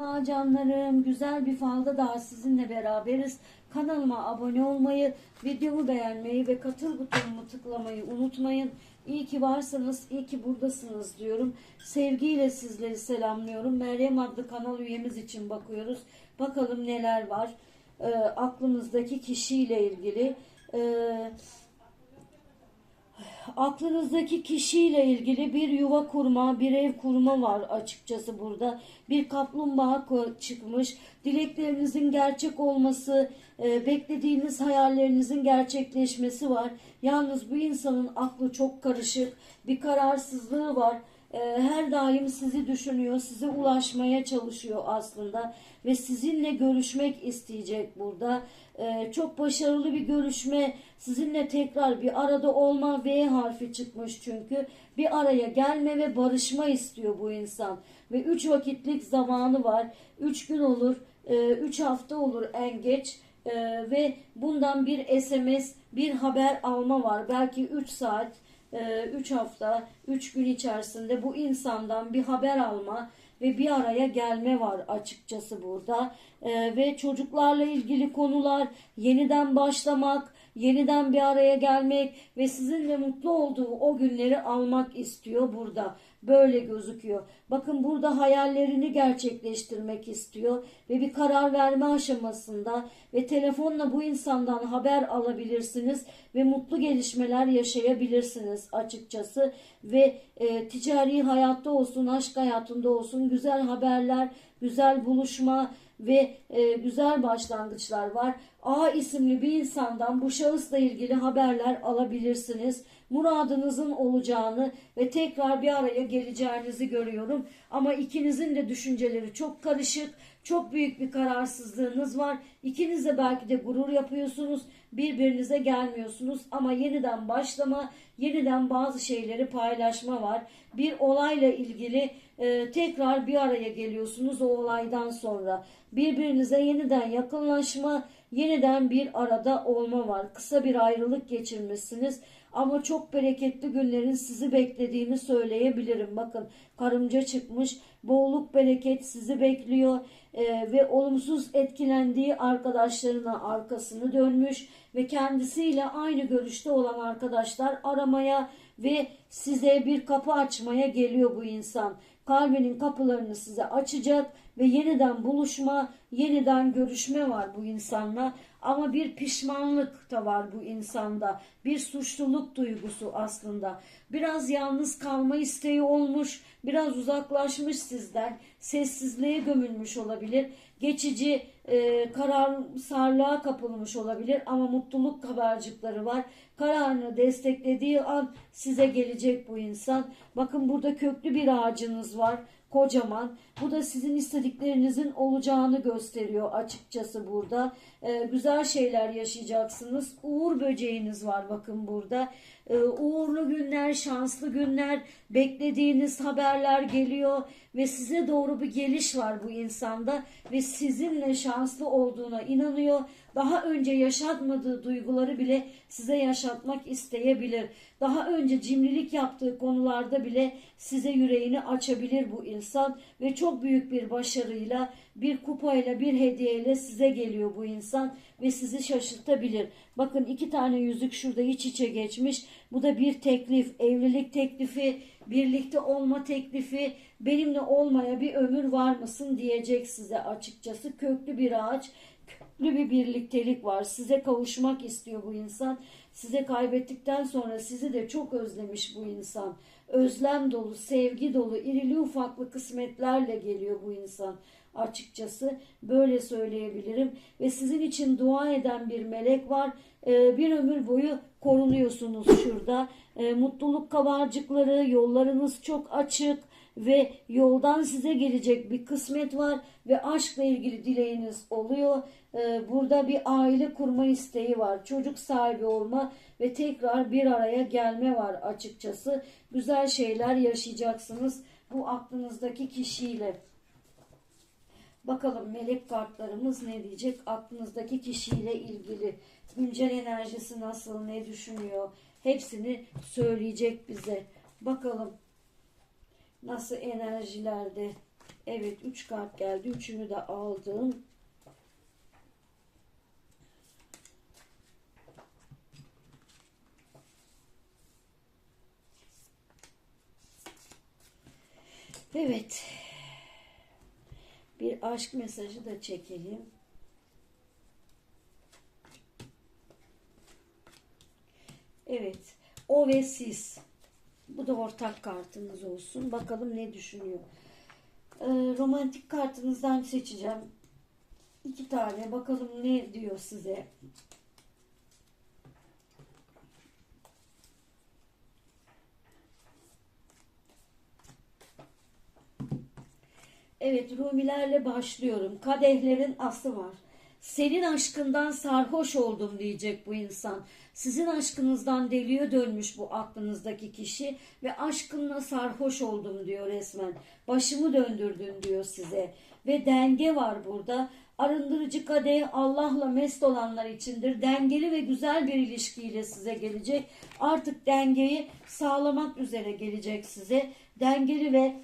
Merhaba canlarım. Güzel bir falda daha sizinle beraberiz. Kanalıma abone olmayı, videomu beğenmeyi ve katıl butonumu tıklamayı unutmayın. İyi ki varsınız, iyi ki buradasınız diyorum. Sevgiyle sizleri selamlıyorum. Meryem adlı kanal üyemiz için bakıyoruz. Bakalım neler var. Ee, aklımızdaki kişiyle ilgili. Ee, aklınızdaki kişiyle ilgili bir yuva kurma, bir ev kurma var açıkçası burada. Bir kaplumbağa çıkmış. Dileklerinizin gerçek olması, e, beklediğiniz hayallerinizin gerçekleşmesi var. Yalnız bu insanın aklı çok karışık, bir kararsızlığı var. E, her daim sizi düşünüyor, size ulaşmaya çalışıyor aslında ve sizinle görüşmek isteyecek burada. E, çok başarılı bir görüşme, sizinle tekrar bir arada olma V harfi çıkmış çünkü. Bir araya gelme ve barışma istiyor bu insan. Ve 3 vakitlik zamanı var. 3 gün olur, 3 hafta olur en geç. E, ve bundan bir SMS, bir haber alma var. Belki 3 saat, 3 hafta, 3 gün içerisinde bu insandan bir haber alma ve bir araya gelme var açıkçası burada. Ee, ve çocuklarla ilgili konular, yeniden başlamak, yeniden bir araya gelmek ve sizinle mutlu olduğu o günleri almak istiyor burada. Böyle gözüküyor. Bakın burada hayallerini gerçekleştirmek istiyor ve bir karar verme aşamasında ve telefonla bu insandan haber alabilirsiniz ve mutlu gelişmeler yaşayabilirsiniz açıkçası ve e, ticari hayatta olsun, aşk hayatında olsun güzel haberler, güzel buluşma ve e, güzel başlangıçlar var. A isimli bir insandan bu şahısla ilgili haberler alabilirsiniz. Muradınızın olacağını ve tekrar bir araya geleceğinizi görüyorum. Ama ikinizin de düşünceleri çok karışık. Çok büyük bir kararsızlığınız var. İkiniz de belki de gurur yapıyorsunuz. Birbirinize gelmiyorsunuz ama yeniden başlama, yeniden bazı şeyleri paylaşma var. Bir olayla ilgili e, tekrar bir araya geliyorsunuz o olaydan sonra. Birbirinize yeniden yakınlaşma, yeniden bir arada olma var. Kısa bir ayrılık geçirmişsiniz ama çok bereketli günlerin sizi beklediğini söyleyebilirim. Bakın karımca çıkmış, bolluk bereket sizi bekliyor Ee, ve olumsuz etkilendiği arkadaşlarına arkasını dönmüş ve kendisiyle aynı görüşte olan arkadaşlar aramaya ve size bir kapı açmaya geliyor bu insan. Kalbinin kapılarını size açacak ve yeniden buluşma, yeniden görüşme var bu insanla. Ama bir pişmanlık da var bu insanda. Bir suçluluk duygusu aslında. Biraz yalnız kalma isteği olmuş, biraz uzaklaşmış sizden. Sessizliğe gömülmüş olabilir. Geçici e, kararsarlığa kapılmış olabilir ama mutluluk habercikleri var. Kararını desteklediği an size gelecek bu insan. Bakın burada köklü bir ağacınız var kocaman. Bu da sizin istediklerinizin olacağını gösteriyor açıkçası burada. Ee, güzel şeyler yaşayacaksınız. Uğur böceğiniz var bakın burada. Ee, uğurlu günler, şanslı günler, beklediğiniz haberler geliyor ve size doğru bir geliş var bu insanda ve sizinle şanslı olduğuna inanıyor. Daha önce yaşatmadığı duyguları bile size yaşatmak isteyebilir. Daha önce cimrilik yaptığı konularda bile size yüreğini açabilir bu insan ve çok büyük bir başarıyla, bir kupayla, bir hediyeyle size geliyor bu insan ve sizi şaşırtabilir. Bakın iki tane yüzük şurada iç içe geçmiş. Bu da bir teklif, evlilik teklifi, birlikte olma teklifi, benimle olmaya bir ömür var mısın diyecek size açıkçası. Köklü bir ağaç, köklü bir birliktelik var. Size kavuşmak istiyor bu insan. Size kaybettikten sonra sizi de çok özlemiş bu insan. Özlem dolu, sevgi dolu, irili ufaklı kısmetlerle geliyor bu insan açıkçası böyle söyleyebilirim ve sizin için dua eden bir melek var Ee, bir ömür boyu korunuyorsunuz şurada Ee, mutluluk kabarcıkları yollarınız çok açık ve yoldan size gelecek bir kısmet var ve aşkla ilgili dileğiniz oluyor. Ee, Burada bir aile kurma isteği var. Çocuk sahibi olma ve tekrar bir araya gelme var açıkçası. Güzel şeyler yaşayacaksınız bu aklınızdaki kişiyle. Bakalım melek kartlarımız ne diyecek aklınızdaki kişiyle ilgili. Güncel enerjisi nasıl, ne düşünüyor? Hepsini söyleyecek bize. Bakalım nasıl enerjilerde. Evet 3 kart geldi. Üçünü de aldım. Evet. Bir aşk mesajı da çekelim. Evet. O ve siz. Bu da ortak kartınız olsun. Bakalım ne düşünüyor. Ee, romantik kartınızdan seçeceğim. İki tane. Bakalım ne diyor size. Evet Rumilerle başlıyorum. Kadehlerin ası var. Senin aşkından sarhoş oldum diyecek bu insan. Sizin aşkınızdan deliye dönmüş bu aklınızdaki kişi ve aşkınla sarhoş oldum diyor resmen. Başımı döndürdün diyor size. Ve denge var burada. Arındırıcı kadeh Allah'la mest olanlar içindir. Dengeli ve güzel bir ilişkiyle size gelecek. Artık dengeyi sağlamak üzere gelecek size. Dengeli ve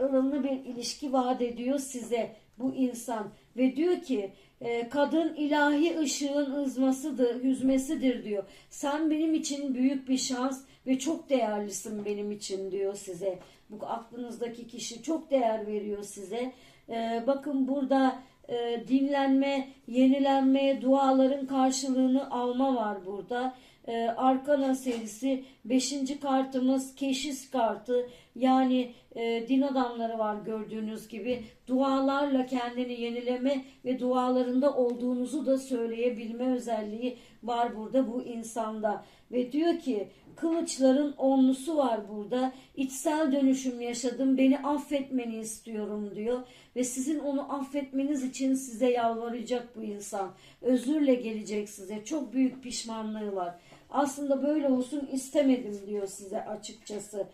ılımlı bir ilişki vaat ediyor size bu insan ve diyor ki e, kadın ilahi ışığın ızmasıdır, hüzmesidir diyor. Sen benim için büyük bir şans ve çok değerlisin benim için diyor size. Bu aklınızdaki kişi çok değer veriyor size. E, bakın burada e, dinlenme, yenilenme, duaların karşılığını alma var burada. E, Arkana serisi 5. kartımız keşiş kartı. Yani e, din adamları var gördüğünüz gibi. Dualarla kendini yenileme ve dualarında olduğunuzu da söyleyebilme özelliği var burada bu insanda. Ve diyor ki kılıçların onlusu var burada. İçsel dönüşüm yaşadım beni affetmeni istiyorum diyor. Ve sizin onu affetmeniz için size yalvaracak bu insan. Özürle gelecek size. Çok büyük pişmanlığı var aslında böyle olsun istemedim diyor size açıkçası.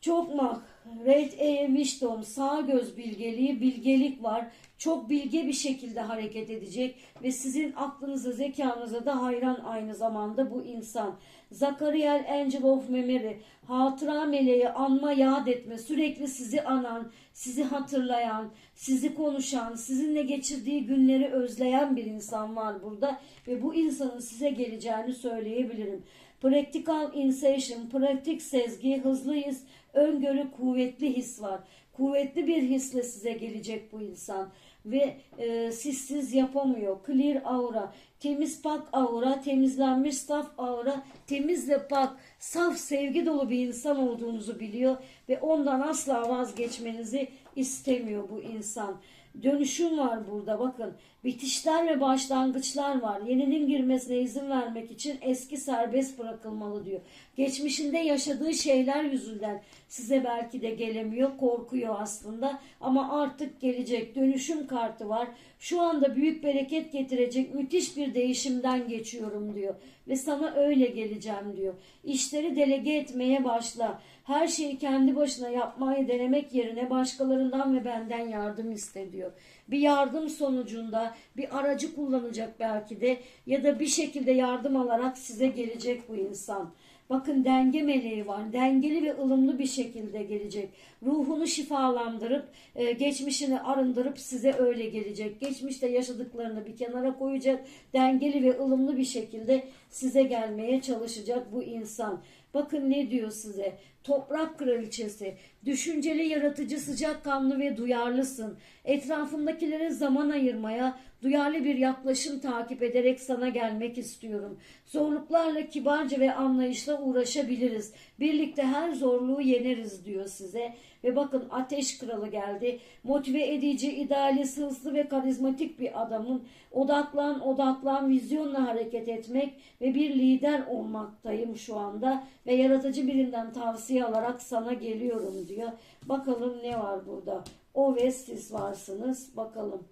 Çok mak, Red E Wisdom, sağ göz bilgeliği, bilgelik var. Çok bilge bir şekilde hareket edecek ve sizin aklınıza, zekanıza da hayran aynı zamanda bu insan. Zakariel Angel of Memory, hatıra meleği, anma, yad etme, sürekli sizi anan, sizi hatırlayan, sizi konuşan, sizinle geçirdiği günleri özleyen bir insan var burada ve bu insanın size geleceğini söyleyebilirim. Practical Insertion, pratik sezgi, hızlı his, öngörü, kuvvetli his var. Kuvvetli bir hisle size gelecek bu insan ve e, sizsiz yapamıyor. Clear aura, temiz pak aura, temizlenmiş saf aura, temizle pak, saf sevgi dolu bir insan olduğunuzu biliyor ve ondan asla vazgeçmenizi istemiyor bu insan. Dönüşüm var burada bakın. Bitişler ve başlangıçlar var. Yeninin girmesine izin vermek için eski serbest bırakılmalı diyor. Geçmişinde yaşadığı şeyler yüzünden size belki de gelemiyor, korkuyor aslında ama artık gelecek. Dönüşüm kartı var. Şu anda büyük bereket getirecek müthiş bir değişimden geçiyorum diyor ve sana öyle geleceğim diyor. İşleri delege etmeye başla. Her şeyi kendi başına yapmayı denemek yerine başkalarından ve benden yardım iste diyor. Bir yardım sonucunda bir aracı kullanacak belki de ya da bir şekilde yardım alarak size gelecek bu insan. Bakın denge meleği var. Dengeli ve ılımlı bir şekilde gelecek. Ruhunu şifalandırıp, e, geçmişini arındırıp size öyle gelecek. Geçmişte yaşadıklarını bir kenara koyacak. Dengeli ve ılımlı bir şekilde size gelmeye çalışacak bu insan. Bakın ne diyor size. Toprak kraliçesi, düşünceli, yaratıcı, sıcakkanlı ve duyarlısın. Etrafındakilere zaman ayırmaya, duyarlı bir yaklaşım takip ederek sana gelmek istiyorum. Zorluklarla kibarca ve anlayışla uğraşabiliriz. Birlikte her zorluğu yeneriz diyor size. Ve bakın ateş kralı geldi. Motive edici, idealist, hızlı ve karizmatik bir adamın odaklan, odaklan, vizyonla hareket etmek ve bir lider olmaktayım şu anda. Ve yaratıcı birinden tavsiye alarak sana geliyorum diyor. Bakalım ne var burada. O ve siz varsınız. Bakalım.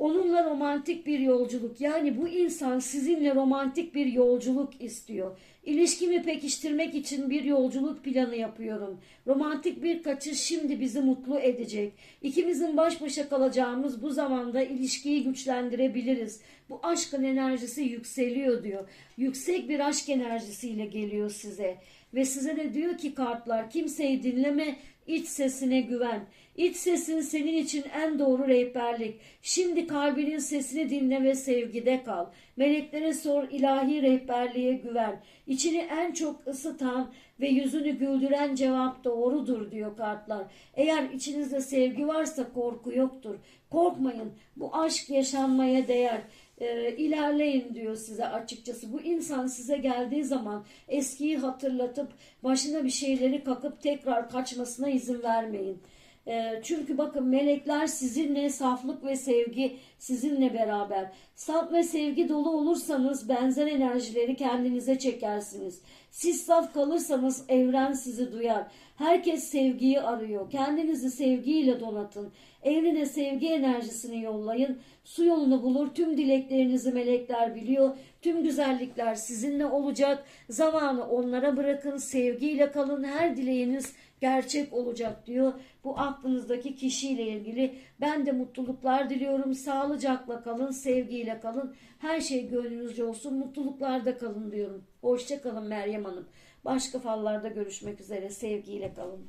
Onunla romantik bir yolculuk. Yani bu insan sizinle romantik bir yolculuk istiyor. İlişkimi pekiştirmek için bir yolculuk planı yapıyorum. Romantik bir kaçış şimdi bizi mutlu edecek. İkimizin baş başa kalacağımız bu zamanda ilişkiyi güçlendirebiliriz. Bu aşkın enerjisi yükseliyor diyor. Yüksek bir aşk enerjisiyle geliyor size. Ve size de diyor ki kartlar kimseyi dinleme, iç sesine güven. İç sesin senin için en doğru rehberlik. Şimdi kalbinin sesini dinle ve sevgide kal. Meleklere sor, ilahi rehberliğe güven. İçini en çok ısıtan ve yüzünü güldüren cevap doğrudur diyor kartlar. Eğer içinizde sevgi varsa korku yoktur. Korkmayın. Bu aşk yaşanmaya değer e, ilerleyin diyor size açıkçası. Bu insan size geldiği zaman eskiyi hatırlatıp başına bir şeyleri kakıp tekrar kaçmasına izin vermeyin. E, çünkü bakın melekler sizinle saflık ve sevgi sizinle beraber. Saf ve sevgi dolu olursanız benzer enerjileri kendinize çekersiniz. Siz saf kalırsanız evren sizi duyar. Herkes sevgiyi arıyor. Kendinizi sevgiyle donatın. Evrene sevgi enerjisini yollayın. Su yolunu bulur. Tüm dileklerinizi melekler biliyor. Tüm güzellikler sizinle olacak. Zamanı onlara bırakın. Sevgiyle kalın. Her dileğiniz gerçek olacak diyor. Bu aklınızdaki kişiyle ilgili ben de mutluluklar diliyorum. Sağlıcakla kalın, sevgiyle kalın. Her şey gönlünüzce olsun. Mutluluklarda kalın diyorum. Hoşça kalın Meryem Hanım. Başka fallarda görüşmek üzere. Sevgiyle kalın.